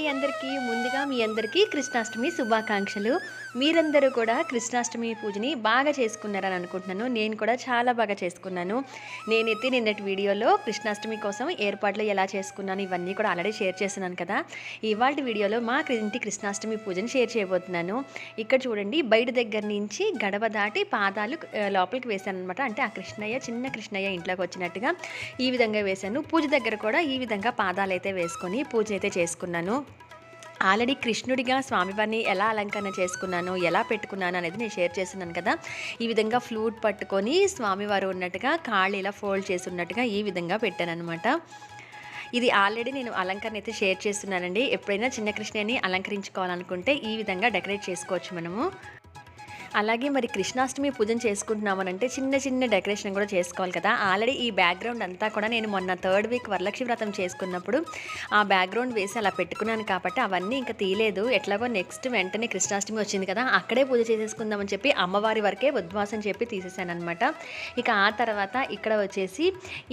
అండి అందరికీ. ముందుగా మీ అందరికీ కృష్ణాష్టమి శుభాకాంక్షలు. మీరందరూ కూడా కృష్ణాష్టమి పూజని బాగా చేసుకున్నారని అనుకుంటున్నాను. నేను కూడా చాలా బాగా చేసుకున్నాను. నేనైతే నిన్నటి వీడియోలో కృష్ణాష్టమి కోసం ఏర్పాట్లు ఎలా చేసుకున్నాను ఇవన్నీ కూడా ఆల్రెడీ షేర్ చేస్తున్నాను కదా. ఇవాళ వీడియోలో మా ఇంటి కృష్ణాష్టమి పూజని షేర్ చేయబోతున్నాను. ఇక్కడ చూడండి బయట దగ్గర నుంచి గడవ దాటి పాదాలు లోపలికి వేశాను అనమాట అంటే ఆ కృష్ణయ్య చిన్న కృష్ణయ్య ఇంట్లోకి వచ్చినట్టుగా ఈ విధంగా వేశాను. పూజ దగ్గర కూడా ఈ విధంగా పాదాలు అయితే వేసుకొని పూజ అయితే చేసుకున్నాను. ఆల్రెడీ కృష్ణుడిగా స్వామివారిని ఎలా అలంకరణ చేసుకున్నాను ఎలా పెట్టుకున్నాను అనేది నేను షేర్ చేస్తున్నాను కదా. ఈ విధంగా ఫ్లూట్ పట్టుకొని స్వామివారు ఉన్నట్టుగా కాళ్ళు ఇలా ఫోల్డ్ చేసి ఉన్నట్టుగా ఈ విధంగా పెట్టాను అనమాట ఇది ఆల్రెడీ నేను అలంకరణ అయితే షేర్ చేస్తున్నానండి. ఎప్పుడైనా చిన్న కృష్ణని అలంకరించుకోవాలనుకుంటే ఈ విధంగా డెకరేట్ చేసుకోవచ్చు మనము. అలాగే మరి కృష్ణాష్టమి పూజను చేసుకుంటున్నామనంటే చిన్న చిన్న డెకరేషన్ కూడా చేసుకోవాలి కదా. ఆల్రెడీ ఈ బ్యాక్గ్రౌండ్ అంతా కూడా నేను మొన్న థర్డ్ వీక్ వరలక్ష్మి వ్రతం చేసుకున్నప్పుడు ఆ బ్యాక్గ్రౌండ్ వేసి అలా పెట్టుకున్నాను కాబట్టి అవన్నీ ఇంకా తీయలేదు. ఎట్లాగో నెక్స్ట్ వెంటనే కృష్ణాష్టమి వచ్చింది కదా అక్కడే పూజ చేసేసుకుందామని చెప్పి అమ్మవారి వరకే ఉద్వాసం చెప్పి తీసేసాను అనమాట ఇక ఆ తర్వాత ఇక్కడ వచ్చేసి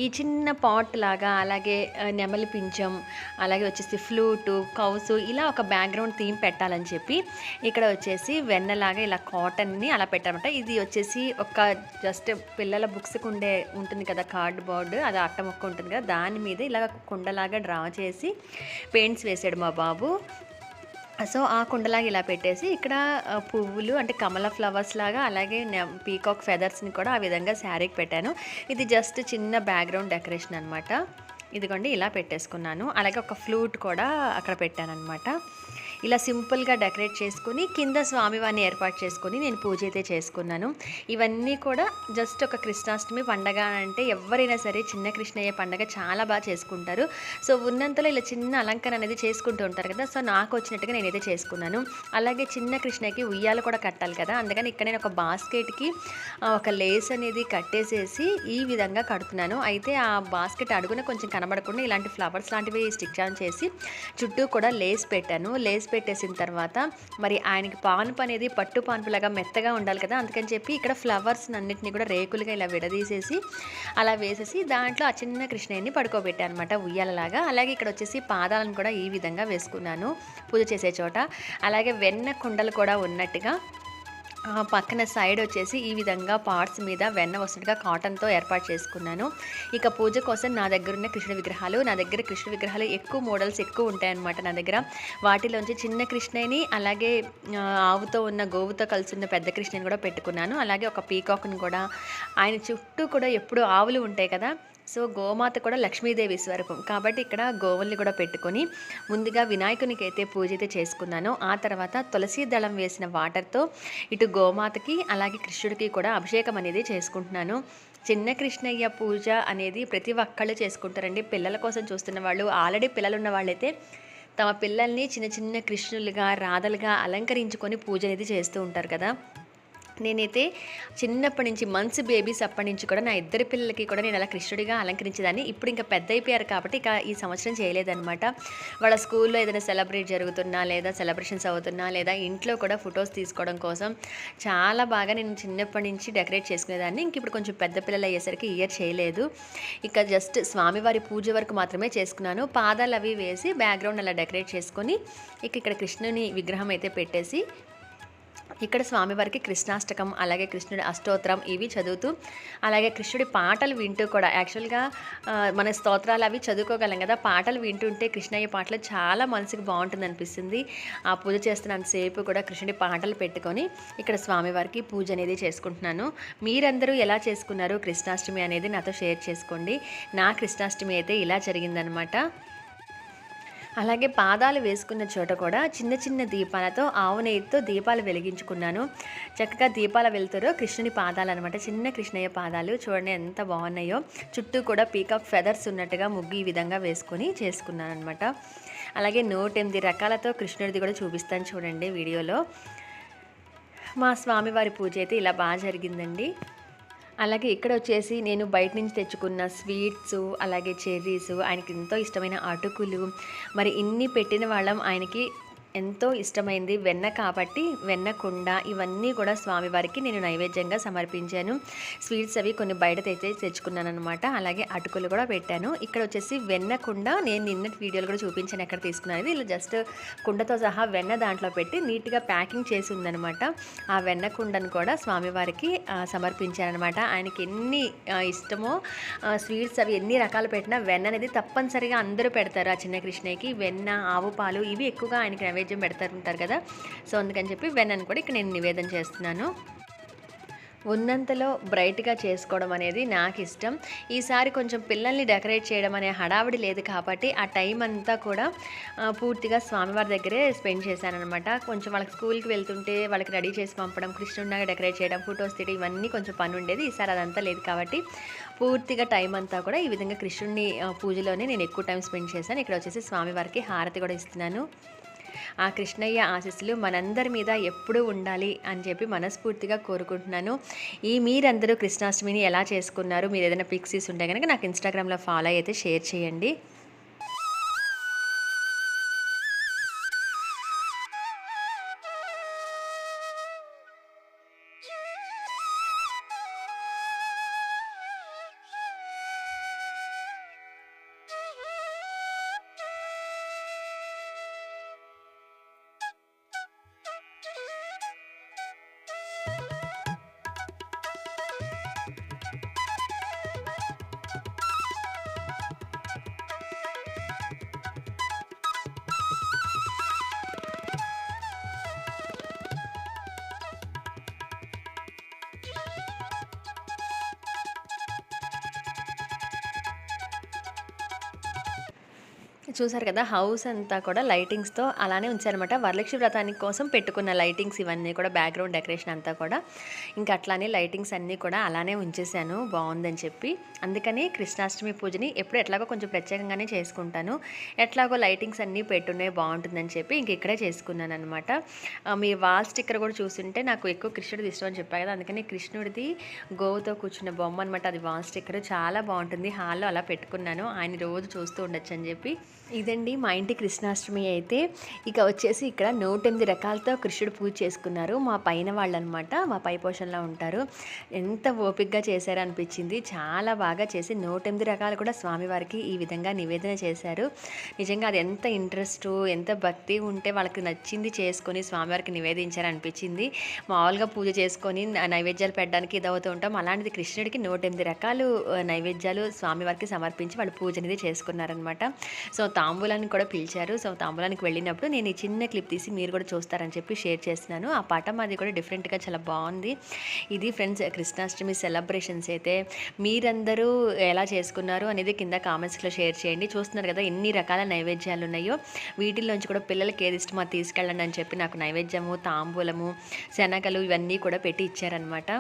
ఈ చిన్న పాట్ లాగా అలాగే నెమలి పించం అలాగే వచ్చేసి ఫ్లూటు కౌసు ఇలా ఒక బ్యాక్గ్రౌండ్ థీమ్ పెట్టాలని చెప్పి ఇక్కడ వచ్చేసి వెన్నలాగా ఇలా కాటన్ అన్నీ అలా పెట్టారన్నమాట. ఇది వచ్చేసి ఒక జస్ట్ పిల్లల బుక్స్కి ఉండే ఉంటుంది కదా కార్డ్ బోర్డు అది అట్ట మొక్క ఉంటుంది కదా దాని మీద ఇలా కుండలాగా డ్రా చేసి పెయింట్స్ వేసాడు మా బాబు. సో ఆ కుండలాగా ఇలా పెట్టేసి ఇక్కడ పువ్వులు అంటే కమల ఫ్లవర్స్ లాగా అలాగే పీకాక్ ఫెదర్స్ని కూడా ఆ విధంగా శారీకి పెట్టాను. ఇది జస్ట్ చిన్న బ్యాక్గ్రౌండ్ డెకరేషన్ అనమాట ఇదిగోండి ఇలా పెట్టేసుకున్నాను. అలాగే ఒక ఫ్లూట్ కూడా అక్కడ పెట్టాను అనమాట ఇలా సింపుల్గా డెకరేట్ చేసుకుని కింద స్వామివారిని ఏర్పాటు చేసుకుని నేను పూజ అయితే చేసుకున్నాను. ఇవన్నీ కూడా జస్ట్ ఒక కృష్ణాష్టమి పండగ అంటే ఎవరైనా సరే చిన్న కృష్ణయ్య పండగ చాలా బాగా చేసుకుంటారు. సో ఉన్నంతలో ఇలా చిన్న అలంకరణ అనేది చేసుకుంటూ ఉంటారు కదా సో నాకు వచ్చినట్టుగా నేనైతే చేసుకున్నాను. అలాగే చిన్న కృష్ణకి ఉయ్యాలు కూడా కట్టాలి కదా అందుకని ఇక్కడ నేను ఒక బాస్కెట్కి ఒక లేస్ అనేది కట్టేసేసి ఈ విధంగా కడుతున్నాను. అయితే ఆ బాస్కెట్ అడుగున కొంచెం కనబడకుండా ఇలాంటి ఫ్లవర్స్ లాంటివి స్టిక్ ఆన్ చేసి చుట్టూ కూడా లేస్ పెట్టాను. లేస్ పెట్టేసిన తర్వాత మరి ఆయనకి పానుపు అనేది పట్టు పానుపులాగా మెత్తగా ఉండాలి కదా అందుకని చెప్పి ఇక్కడ ఫ్లవర్స్ అన్నింటినీ కూడా రేకులుగా ఇలా విడదీసేసి అలా వేసేసి దాంట్లో ఆ చిన్న కృష్ణయ్యని పడుకోబెట్టాను అనమాట ఉయ్యాలలాగా. అలాగే ఇక్కడ వచ్చేసి పాదాలను కూడా ఈ విధంగా వేసుకున్నాను పూజ చేసే చోట. అలాగే వెన్న కుండలు కూడా ఉన్నట్టుగా పక్కన సైడ్ వచ్చేసి ఈ విధంగా పార్ట్స్ మీద వెన్న వస్తున్నట్టుగా కాటన్తో ఏర్పాటు చేసుకున్నాను. ఇక పూజ కోసం నా దగ్గర ఉన్న కృష్ణ విగ్రహాలు నా దగ్గర కృష్ణ విగ్రహాలు ఎక్కువ మోడల్స్ ఎక్కువ ఉంటాయన్నమాట నా దగ్గర. వాటిలోంచి చిన్న కృష్ణని అలాగే ఆవుతో ఉన్న గోవుతో కలిసి ఉన్న పెద్ద కృష్ణని కూడా పెట్టుకున్నాను. అలాగే ఒక పీకాక్ని కూడా ఆయన చుట్టూ కూడా ఎప్పుడు ఆవులు ఉంటాయి కదా సో గోమాత కూడా లక్ష్మీదేవి స్వరూపం. కాబట్టి ఇక్కడ గోవుల్ని కూడా పెట్టుకొని ముందుగా వినాయకునికి అయితే పూజ అయితే చేసుకున్నాను. ఆ తర్వాత తులసి దళం వేసిన వాటర్తో ఇటు గోమాతకి అలాగే కృష్ణుడికి కూడా అభిషేకం అనేది చేసుకుంటున్నాను. చిన్న కృష్ణయ్య పూజ అనేది ప్రతి ఒక్కళ్ళు చేసుకుంటారండి. పిల్లల కోసం చూస్తున్న వాళ్ళు ఆల్రెడీ పిల్లలు ఉన్న వాళ్ళైతే తమ పిల్లల్ని చిన్న చిన్న కృష్ణులుగా రాధలుగా అలంకరించుకొని పూజ అనేది చేస్తూ ఉంటారు కదా. నేనైతే చిన్నప్పటి నుంచి మంత్స్ బేబీస్ అప్పటి నుంచి కూడా నా ఇద్దరు పిల్లలకి కూడా నేను అలా కృష్ణుడిగా అలంకరించేదాన్ని. ఇప్పుడు ఇంకా పెద్ద అయిపోయారు కాబట్టి ఇక ఈ సంవత్సరం చేయలేదన్నమాట. వాళ్ళ స్కూల్లో ఏదైనా సెలబ్రేట్ జరుగుతున్నా లేదా సెలబ్రేషన్స్ అవుతున్నా లేదా ఇంట్లో కూడా ఫొటోస్ తీసుకోవడం కోసం చాలా బాగా నేను చిన్నప్పటి నుంచి డెకరేట్ చేసుకునేదాన్ని. ఇంక ఇప్పుడు కొంచెం పెద్ద పిల్లలు అయ్యేసరికి ఇయర్ చేయలేదు. ఇక జస్ట్ స్వామివారి పూజ వరకు మాత్రమే చేసుకున్నాను. పాదాలు అవి వేసి బ్యాక్గ్రౌండ్ అలా డెకరేట్ చేసుకొని ఇక ఇక్కడ కృష్ణుని విగ్రహం అయితే పెట్టేసి ఇక్కడ స్వామివారికి కృష్ణాష్టకం అలాగే కృష్ణుడి అష్టోత్తరం ఇవి చదువుతూ అలాగే కృష్ణుడి పాటలు వింటూ కూడా. యాక్చువల్గా మన స్తోత్రాలు అవి చదువుకోగలం కదా. పాటలు వింటుంటే కృష్ణయ్య పాటలు చాలా మనసుకు బాగుంటుంది అనిపిస్తుంది. ఆ పూజ చేస్తున్నంతసేపు కూడా కృష్ణుడి పాటలు పెట్టుకొని ఇక్కడ స్వామివారికి పూజ అనేది చేసుకుంటున్నాను. మీరందరూ ఎలా చేసుకున్నారు కృష్ణాష్టమి అనేది నాతో షేర్ చేసుకోండి. నా కృష్ణాష్టమి అయితే ఇలా జరిగిందనమాట. అలాగే పాదాలు వేసుకున్న చోట కూడా చిన్న చిన్న దీపాలతో ఆవు నెయ్యితో దీపాలు వెలిగించుకున్నాను. చక్కగా దీపాల వెలుతురు. కృష్ణుని పాదాలు అనమాట చిన్న కృష్ణయ్య పాదాలు. చూడండి ఎంత బాగున్నాయో. చుట్టూ కూడా పీకాక్ ఫెదర్స్ ఉన్నట్టుగా ముగ్గు ఈ విధంగా వేసుకొని చేసుకున్నాను అనమాట అలాగే నూట ఎనిమిది రకాలతో కృష్ణుడిది కూడా చూపిస్తాను చూడండి వీడియోలో. మా స్వామివారి పూజ అయితే ఇలా బాగా జరిగిందండి. అలాగే ఇక్కడ వచ్చేసి నేను బయట నుంచి తెచ్చుకున్న స్వీట్స్ అలాగే చెర్రీస్ ఆయనకి ఎంతో ఇష్టమైన అటుకులు. మరి ఇన్ని పెట్టిన వాళ్ళం ఆయనకి ఎంతో ఇష్టమైంది. వెన్న కాబట్టి వెన్న కుండ ఇవన్నీ కూడా స్వామివారికి నేను నైవేద్యంగా సమర్పించాను. స్వీట్స్ అవి కొన్ని బయట తెచ్చి తెచ్చుకున్నాను అనమాట అలాగే అటుకులు కూడా పెట్టాను. ఇక్కడ వచ్చేసి వెన్న కుండ నేను నిన్నటి వీడియోలు కూడా చూపించాను ఎక్కడ తీసుకున్నాను ఇలా జస్ట్ కుండతో సహా వెన్న దాంట్లో పెట్టి నీట్గా ప్యాకింగ్ చేసి ఉందనమాట ఆ వెన్న కుండను కూడా స్వామివారికి సమర్పించారనమాట ఆయనకి ఎన్ని ఇష్టమో స్వీట్స్ అవి ఎన్ని రకాలు పెట్టినా వెన్న అనేది తప్పనిసరిగా అందరూ పెడతారు ఆ చిన్న కృష్ణయ్యకి. వెన్న ఆవు పాలు ఇవి ఎక్కువగా ఆయనకి నైవేద్యం పెడతారు ఉంటారు కదా. సో అందుకని చెప్పి వెన్నను కూడా ఇక్కడ నేను నివేదన చేస్తున్నాను. ఉన్నంతలో బ్రైట్గా చేసుకోవడం అనేది నాకు ఇష్టం ఈసారి కొంచెం పిల్లల్ని డెకరేట్ చేయడం అనే హడావిడి లేదు కాబట్టి ఆ టైం అంతా కూడా పూర్తిగా స్వామివారి దగ్గరే స్పెండ్ చేశానమాట కొంచెం వాళ్ళకి స్కూల్కి వెళ్తుంటే వాళ్ళకి రెడీ చేసి పంపడం కృష్ణుడిగా డెకరేట్ చేయడం ఫొటోస్ తీయడం ఇవన్నీ కొంచెం పని ఉండేది. ఈసారి అదంతా లేదు కాబట్టి పూర్తిగా టైం అంతా కూడా ఈ విధంగా కృష్ణుడిని పూజలోనే నేను ఎక్కువ టైం స్పెండ్ చేశాను. ఇక్కడ వచ్చేసి స్వామివారికి హారతి కూడా ఇస్తున్నాను. ఆ కృష్ణయ్య ఆశీస్సులు మనందరి మీద ఎప్పుడూ ఉండాలి అని చెప్పి మనస్ఫూర్తిగా కోరుకుంటున్నాను. ఈ మీరందరూ కృష్ణాష్టమిని ఎలా చేసుకున్నారు? మీరు ఏదైనా పిక్సీస్ ఉంటే కనుక నాకు ఇన్స్టాగ్రామ్లో ఫాలో అయితే షేర్ చేయండి. చూసారు కదా హౌస్ అంతా కూడా లైటింగ్స్తో అలానే ఉంచారనమాట వరలక్ష్మి వ్రతానికి కోసం పెట్టుకున్న లైటింగ్స్ ఇవన్నీ కూడా బ్యాక్గ్రౌండ్ డెకరేషన్ అంతా కూడా. ఇంకా అట్లానే లైటింగ్స్ అన్నీ కూడా అలానే ఉంచేసాను బాగుందని చెప్పి. అందుకని కృష్ణాష్టమి పూజని ఎప్పుడు ఎట్లాగో కొంచెం ప్రత్యేకంగానే చేసుకుంటాను. ఎట్లాగో లైటింగ్స్ అన్నీ పెట్టున్నాయి బాగుంటుందని చెప్పి ఇంక ఇక్కడే చేసుకున్నాను అనమాట మీ వాల్ స్టిక్కర్ కూడా చూస్తుంటే నాకు ఎక్కువ కృష్ణుడిది ఇష్టం అని చెప్పాను కదా అందుకని కృష్ణుడిది గోవుతో కూర్చున్న బొమ్మ అనమాట అది వాల్ స్టిక్కర్. చాలా బాగుంటుంది. హాల్లో అలా పెట్టుకున్నాను. ఆయన రోజు చూస్తూ ఉండొచ్చు అని చెప్పి. ఇదండి మా ఇంటి కృష్ణాష్టమి అయితే. ఇక వచ్చేసి ఇక్కడ నూటెనిమిది రకాలతో కృష్ణుడు పూజ చేసుకున్నారు. మా పైన వాళ్ళు అనమాట మా పై పోషణలో ఉంటారు. ఎంత ఓపికగా చేశారు అనిపించింది చాలా బాగా చేసి నూట ఎనిమిది రకాలు కూడా స్వామివారికి ఈ విధంగా నివేదన చేశారు. నిజంగా అది ఎంత ఇంట్రెస్ట్ ఎంత భక్తి ఉంటే వాళ్ళకి నచ్చింది చేసుకొని స్వామివారికి నివేదించారు అనిపించింది మామూలుగా పూజ చేసుకొని నైవేద్యాలు పెట్టడానికి ఇదవుతూ ఉంటాం. అలాంటిది కృష్ణుడికి నూట ఎనిమిది రకాలు నైవేద్యాలు స్వామివారికి సమర్పించి వాళ్ళు పూజ అనేది చేసుకున్నారనమాట. సో తాంబూలాన్ని కూడా పిలిచారు. సో తాంబూలానికి వెళ్ళినప్పుడు నేను ఈ చిన్న క్లిప్ తీసి మీరు కూడా చూస్తారని చెప్పి షేర్ చేస్తున్నాను. ఆ పటం అది కూడా డిఫరెంట్గా చాలా బాగుంది. ఇది ఫ్రెండ్స్ కృష్ణాష్టమి సెలబ్రేషన్స్ అయితే మీరందరూ ఎలా చేసుకున్నారు అనేది కింద కామెంట్స్లో షేర్ చేయండి. చూస్తున్నారు కదా ఎన్ని రకాల నైవేద్యాలు ఉన్నాయో. వీటిల్లోంచి కూడా పిల్లలకి ఏది ఇష్టమో అది తీసుకెళ్ళండి అని చెప్పి నాకు నైవేద్యము తాంబూలము శనగలు ఇవన్నీ కూడా పెట్టి ఇచ్చారనమాట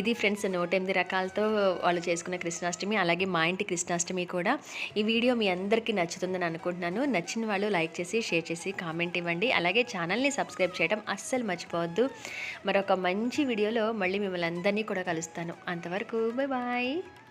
ఇది ఫ్రెండ్స్ నూట ఎనిమిది రకాలతో వాళ్ళు చేసుకున్న కృష్ణాష్టమి అలాగే మా ఇంటి కృష్ణాష్టమి కూడా. ఈ వీడియో మీ అందరికీ నచ్చుతుందని అనుకుంటున్నాను. నచ్చిన వాళ్ళు లైక్ చేసి షేర్ చేసి కామెంట్ ఇవ్వండి. అలాగే ఛానల్ని సబ్స్క్రైబ్ చేయడం అస్సలు మర్చిపోవద్దు. మరొక మంచి వీడియోలో మళ్ళీ మిమ్మల్ని అందరినీ కూడా కలుస్తాను. అంతవరకు బాయ్ బాయ్.